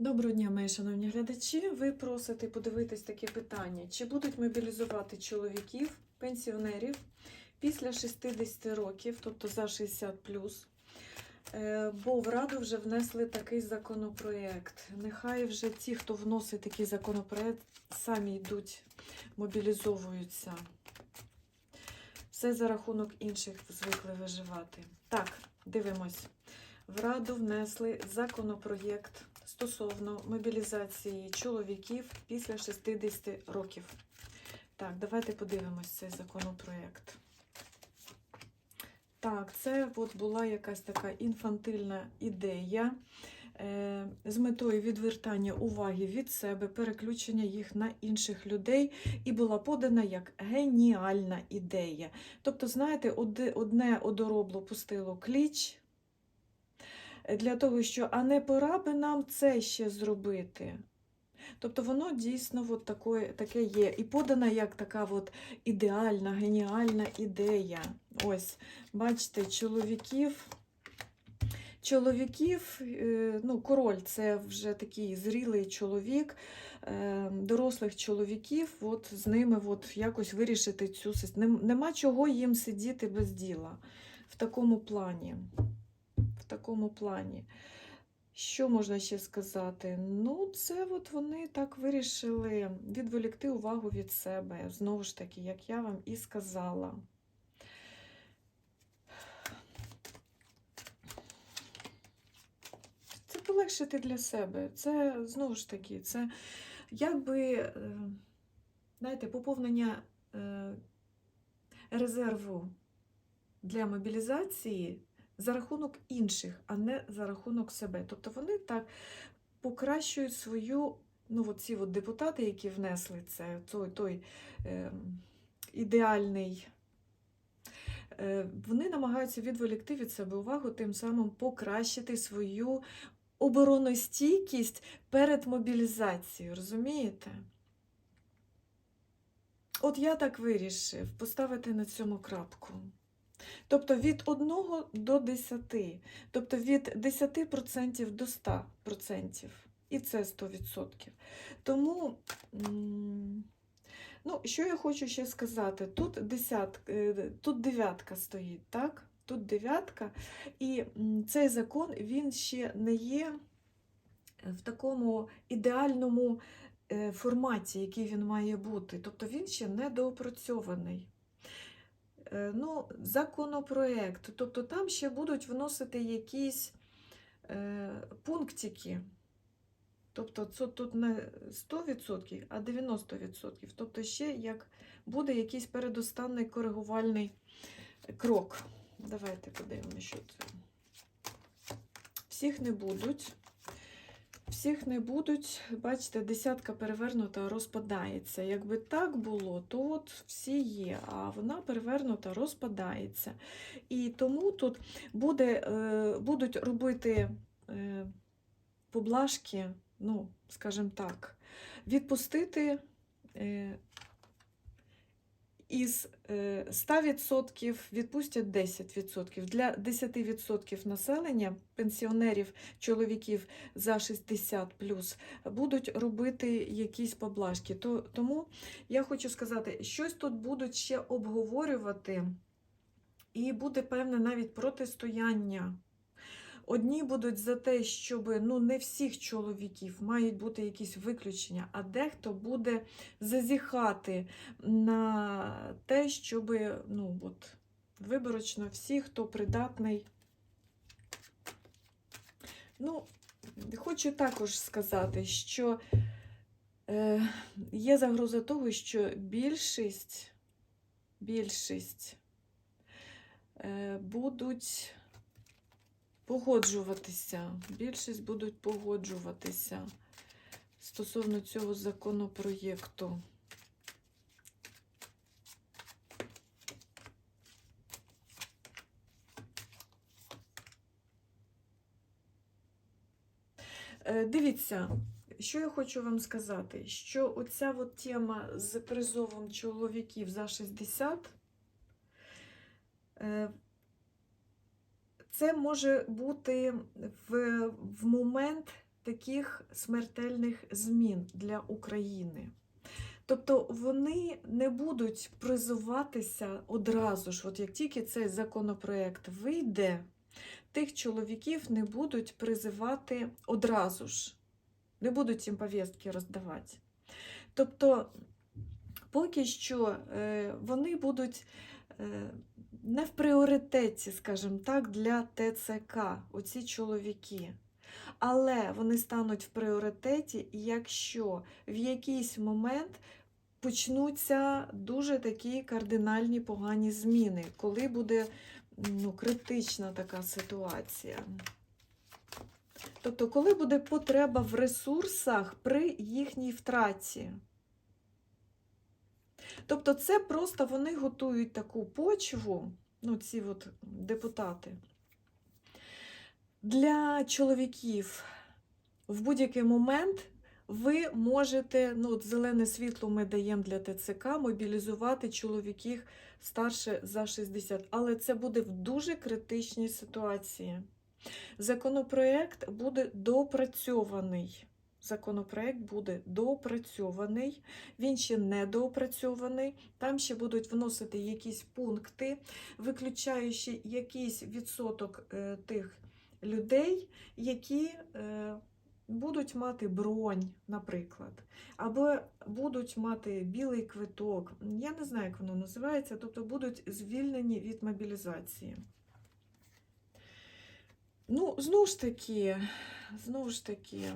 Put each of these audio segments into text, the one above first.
Доброго дня, мої шановні глядачі. Ви просите подивитись таке питання: чи будуть мобілізувати чоловіків, пенсіонерів після 60 років, тобто за 60 Е, Бо в Раду вже внесли такий законопроєкт. Нехай вже ті, хто вносить такий законопроєкт, самі йдуть, мобілізовуються. Все за рахунок інших звикли виживати. Так, дивимось. В Раду внесли законопроєкт стосовно мобілізації чоловіків після 60 років. Так, давайте подивимось цей законопроєкт. Так, це от була якась така інфантильна ідея е, з метою відвертання уваги від себе, переключення їх на інших людей, і була подана як геніальна ідея. Тобто, знаєте, одне одоробло пустило кліч для того, що а не пора би нам це ще зробити. Тобто воно дійсно от таке, таке є. І подана як така от ідеальна, геніальна ідея. Ось, бачите, чоловіків. Чоловіків, е, ну, король це вже такий зрілий чоловік, е, дорослих чоловіків, от з ними от якось вирішити цю систему. Нема чого їм сидіти без діла в такому плані. Такому плані. Що можна ще сказати? Ну, це от вони так вирішили відволікти увагу від себе. Знову ж таки, як я вам і сказала. Це полегшити для себе. Це знову ж таки, це якби, е, знаєте, поповнення е, резерву для мобілізації за рахунок інших, а не за рахунок себе. Тобто вони так покращують свою, ну, от ці от депутати, які внесли це, той, той е, ідеальний. Вони намагаються відволікти від себе увагу, тим самим покращити свою обороностійкість перед мобілізацією, розумієте? От я так вирішив поставити на цьому крапку. Тобто від 1 до 10, тобто від 10% до 100%. І це 100%. Тому, ну, що я хочу ще сказати, тут, десят, е, тут дев'ятка стоїть, так? Тут дев'ятка, і цей закон він ще не є в такому ідеальному е, форматі, який він має бути. Тобто він ще не доопрацьований. Е, Ну, законопроект, тобто там ще будуть вносити якісь е, пунктики. Тобто це тут не 100%, а 90%. Тобто ще як буде якийсь передостанний коригувальний крок. Давайте подивимося, що це. Всіх не будуть. Всіх не будуть, бачите, десятка перевернута розпадається. Якби так було, то от всі є, а вона перевернута розпадається. І тому тут буде, е, будуть робити е, поблажки, ну, скажімо так, відпустити е, із е, 100% відпустять 10%. Для 10% населення, пенсіонерів, чоловіків за 60 будуть робити якісь поблажки. То, тому я хочу сказати, щось тут будуть ще обговорювати, і буде певне навіть протистояння. Одні будуть за те, щоб ну, не всіх чоловіків мають бути якісь виключення, а дехто буде зазіхати на те, щоб ну, от, виборочно всі, хто придатний. Ну, хочу також сказати, що е, є загроза того, що більшість, більшість е, будуть погоджуватися. Більшість будуть погоджуватися стосовно цього законопроєкту. Е, Дивіться, що я хочу вам сказати, що оця от тема з призовом чоловіків за 60 е, це може бути в, в момент таких смертельних змін для України. Тобто вони не будуть призиватися одразу ж, от як тільки цей законопроект вийде, тих чоловіків не будуть призивати одразу ж, не будуть їм повістки роздавати. Тобто, поки що е, вони будуть е, не в пріоритеті, скажімо так, для ТЦК, оці чоловіки. Але вони стануть в пріоритеті, якщо в якийсь момент почнуться дуже такі кардинальні погані зміни, коли буде ну, критична така ситуація. Тобто, коли буде потреба в ресурсах при їхній втраті. Тобто, це просто вони готують таку почву, ну, ці от депутати, для чоловіків в будь-який момент ви можете, ну, от зелене світло ми даємо для ТЦК, мобілізувати чоловіків старше за 60, але це буде в дуже критичній ситуації. Законопроект буде допрацьований. Законопроект буде допрацьований, він ще не доопрацьований. Там ще будуть вносити якісь пункти, виключаючи якийсь відсоток е, тих людей, які е, будуть мати бронь, наприклад, або будуть мати білий квиток. Я не знаю, як воно називається, тобто будуть звільнені від мобілізації. Ну, знову ж таки, знову ж таки,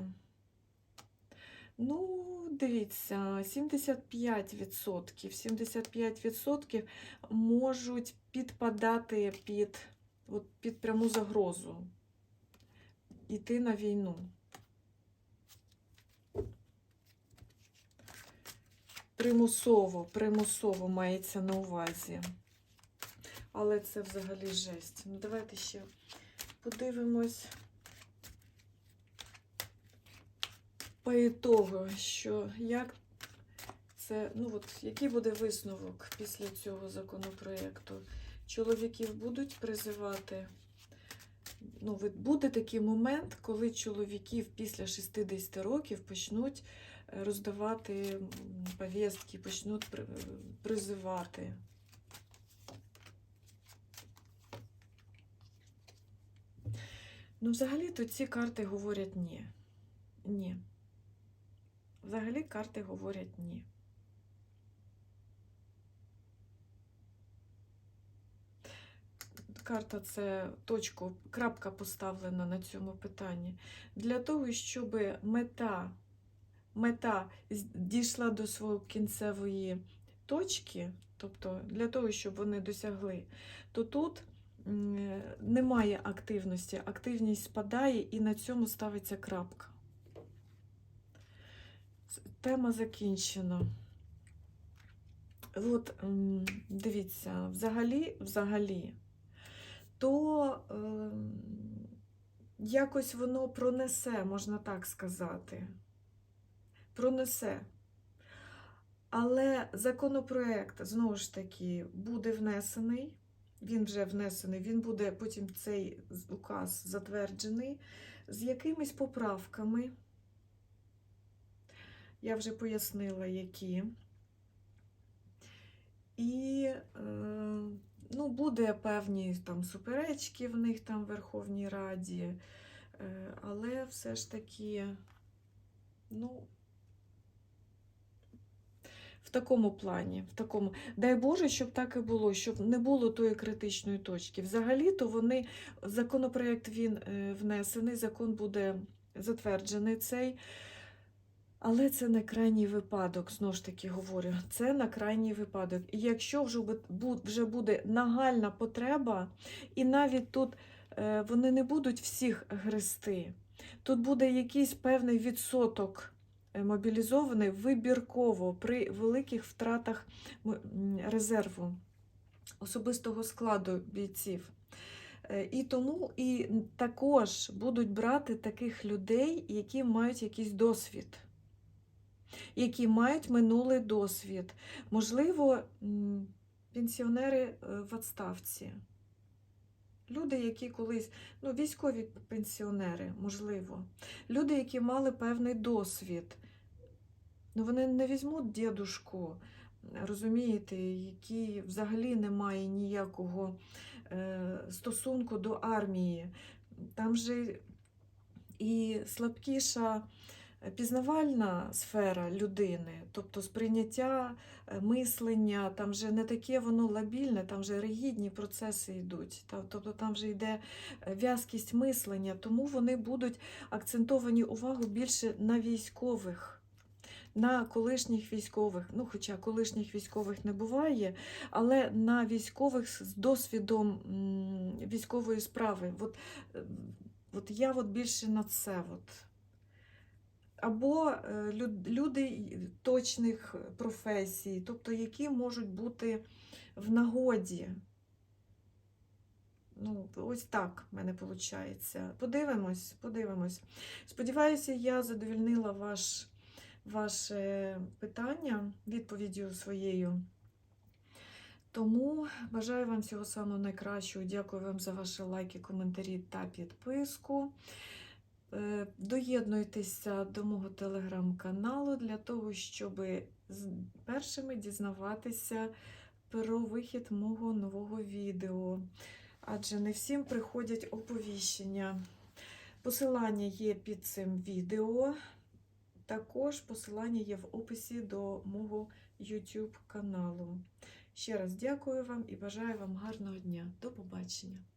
ну, дивіться, 75%, 75% можуть підпадати під, от, під пряму загрозу йти на війну. Примусово, примусово мається на увазі. Але це взагалі жесть. Ну, давайте ще подивимось по ітогу, що як це, ну от, який буде висновок після цього законопроекту? Чоловіків будуть призивати. Ну, буде такий момент, коли чоловіків після 60 років почнуть е, роздавати м, повістки, почнуть призивати. Ну, взагалі-то ці карти говорять ні. Ні. Взагалі карти говорять ні. Карта це точку, крапка поставлена на цьому питанні. Для того, щоб мета, мета дійшла до своєї кінцевої точки, тобто для того, щоб вони досягли, то тут немає активності, активність спадає і на цьому ставиться крапка. Тема закінчена. От, дивіться, взагалі, взагалі, то ем, якось воно пронесе, можна так сказати. Пронесе. Але законопроект, знову ж таки, буде внесений. Він вже внесений, він буде потім цей указ затверджений з якимись поправками. Я вже пояснила, які. І е, ну, буде певні там суперечки в них там в Верховній Раді, е, але все ж таки, ну, в такому плані, в такому. Дай Боже, щоб так і було, щоб не було тої критичної точки. Взагалі-то вони, законопроект він е, внесений, закон буде затверджений цей. Але це на крайній випадок, знову ж таки говорю, це на крайній випадок. І якщо вже бу- бу- вже буде нагальна потреба, і навіть тут е, вони не будуть всіх грести, тут буде якийсь певний відсоток е, мобілізований вибірково при великих втратах резерву особистого складу бійців. Е, І тому і також будуть брати таких людей, які мають якийсь досвід які мають минулий досвід. Можливо, пенсіонери е, в відставці. Люди, які колись, ну, військові пенсіонери, можливо, люди, які мали певний досвід. Ну, вони не візьмуть дідушку, розумієте, який взагалі не має ніякого е, стосунку до армії. Там же і слабкіша пізнавальна сфера людини, тобто сприйняття, е, мислення, там же не таке воно лабільне, там же ригідні процеси йдуть. Тобто там же йде е, в'язкість мислення, тому вони будуть акцентовані увагу більше на військових. На колишніх військових, ну хоча колишніх військових не буває, але на військових з досвідом військової справи. От, е, от я от більше на це. От. Або е, люди точних професій, тобто які можуть бути в нагоді. Ну, ось так в мене виходить. Подивимось, подивимось. Сподіваюся, я задовільнила ваш, ваше питання відповіддю своєю. Тому бажаю вам всього самого найкращого. Дякую вам за ваші лайки, коментарі та підписку. Е, Доєднуйтеся до мого телеграм-каналу для того, щоб першими дізнаватися про вихід мого нового відео. Адже не всім приходять оповіщення. Посилання є під цим відео. Також посилання є в описі до мого YouTube каналу. Ще раз дякую вам і бажаю вам гарного дня. До побачення!